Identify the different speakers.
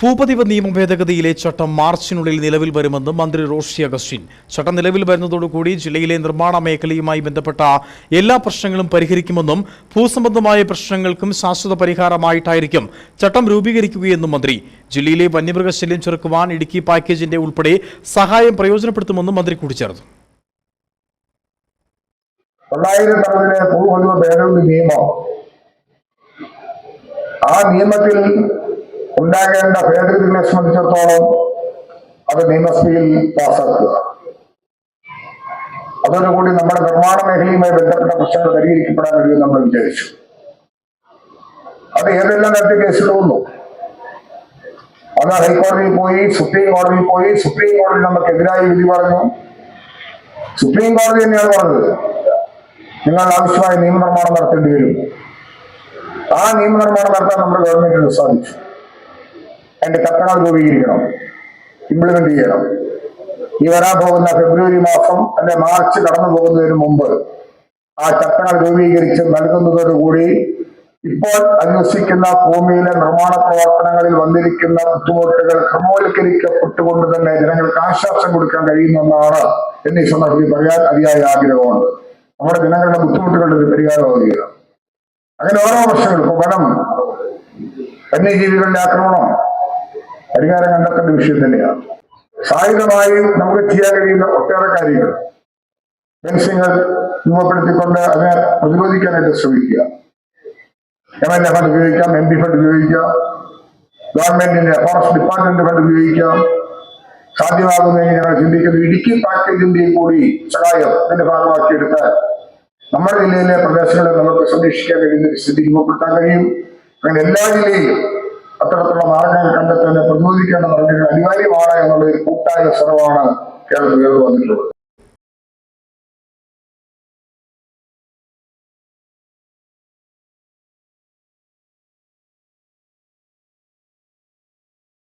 Speaker 1: ഭൂപതിവ നിയമ ഭേദഗതിയിലെ ചട്ടം മാർച്ചിനുള്ളിൽ നിലവിൽ വരുമെന്ന് മന്ത്രി റോഷി അഗസ്റ്റിൻ. ചട്ടം നിലവിൽ വരുന്നതോടുകൂടി ജില്ലയിലെ നിർമ്മാണ മേഖലയുമായി ബന്ധപ്പെട്ട എല്ലാ പ്രശ്നങ്ങളും പരിഹരിക്കുമെന്നും ഭൂസംബന്ധമായ പ്രശ്നങ്ങൾക്കും ശാശ്വത പരിഹാരമായിട്ടായിരിക്കും ചട്ടം രൂപീകരിക്കുകയെന്നും മന്ത്രി. ജില്ലയിലെ വന്യമൃഗശല്യം ചെറുക്കുവാൻ ഇടുക്കി പാക്കേജിന്റെ ഉൾപ്പെടെ സഹായം പ്രയോജനപ്പെടുത്തുമെന്നും മന്ത്രി കൂട്ടിച്ചേർത്തു.
Speaker 2: ആ നിയമത്തിൽ ഉണ്ടാകേണ്ട ഭേദഗതികളെ സംബന്ധിച്ചിടത്തോളം അത് നിയമസഭയിൽ പാസാക്കുക. അതോടുകൂടി നമ്മുടെ നിർമ്മാണ മേഖലയുമായി ബന്ധപ്പെട്ട പ്രശ്നങ്ങൾ പരിഹരിക്കപ്പെടാൻ കഴിയും നമ്മൾ വിചാരിച്ചു. അത് ഏതെല്ലാം തരത്തിൽ കേസുകളുള്ളൂ. അത് ഹൈക്കോടതിയിൽ പോയി സുപ്രീം കോടതിയിൽ പോയി സുപ്രീം കോടതി നമുക്കെതിരായി വിധി പറഞ്ഞു. സുപ്രീം കോടതി തന്നെയാണ് പറഞ്ഞത്. നിങ്ങൾ ആവശ്യമായ നിയമനിർമ്മാണം നടത്തേണ്ടി വരും. ആ നിയമനിർമ്മാണം നടത്താൻ നമ്മുടെ ഗവൺമെന്റിന് സാധിച്ചു. അതിന്റെ ചട്ടങ്ങൾ രൂപീകരിക്കണം. ഇംപ്ലിമെന്റ് ചെയ്യണം. ഈ വരാൻ പോകുന്ന ഫെബ്രുവരി മാസം അല്ലെ മാർച്ച് കടന്നു പോകുന്നതിന് മുമ്പ് ആ ചട്ടങ്ങൾ രൂപീകരിച്ച് നൽകുന്നതോടുകൂടി ഇപ്പോൾ അന്വേഷിക്കുന്ന ഭൂമിയിലെ നിർമ്മാണ പ്രവർത്തനങ്ങളിൽ വന്നിരിക്കുന്ന ബുദ്ധിമുട്ടുകൾ ക്രമവൽക്കരിക്കപ്പെട്ടുകൊണ്ട് തന്നെ ജനങ്ങൾക്ക് ആശ്വാസം കൊടുക്കാൻ കഴിയുമെന്നാണ് എന്ന് സന്ദർഭത്തിൽ പറയാൻ അതിയായ ആഗ്രഹമുണ്ട്. നമ്മുടെ ജനങ്ങളുടെ ബുദ്ധിമുട്ടുകളുടെ ഒരു പരിഹാരമാവുക അങ്ങനെ ഓരോ പ്രശ്നങ്ങൾ ഇപ്പൊ വനം വന്യജീവികളുടെ ആക്രമണം പരിഹാരം കണ്ടെത്തേണ്ട വിഷയം തന്നെയാണ്. സായുധമായി നമുക്ക് ചെയ്യാൻ കഴിയുന്ന ഒട്ടേറെ കാര്യങ്ങൾ. ഫെൻസിങ്ങൾ രൂപപ്പെടുത്തിക്കൊണ്ട് അതിനെ പ്രതിരോധിക്കാനായിട്ട് ശ്രമിക്കുക. എം എൽ എ ഫണ്ട് ഉപയോഗിക്കാം എം പി ഫണ്ട് ഉപയോഗിക്കാം ഗവൺമെന്റിന്റെ ഫോറസ്റ്റ് ഡിപ്പാർട്ട്മെന്റ് ഫണ്ട് ഉപയോഗിക്കാം. സാധ്യമാകുന്നതിന് ഞങ്ങൾ ചിന്തിക്കുന്നത് ഇടുക്കി പാക്കേജിന്റെയും കൂടി സഹായം ഇതിന്റെ ഭാഗമാക്കിയെടുത്താൽ നമ്മുടെ ജില്ലയിലെ പ്രദേശങ്ങളെ നമുക്ക് സംരക്ഷിക്കാൻ കഴിയുന്ന സ്ഥിതി രൂപപ്പെടുത്താൻ കഴിയും. അങ്ങനെ എല്ലാ ജില്ലയിലും അത്തരത്തിലുള്ള പ്രതിരോധിക്കേണ്ട നടപടികൾ അനിവാര്യമാണ് എന്നുള്ള ഒരു കൂട്ടായ ശ്രമമാണ് കേരളത്തിൽ വന്നിട്ടുള്ളത്.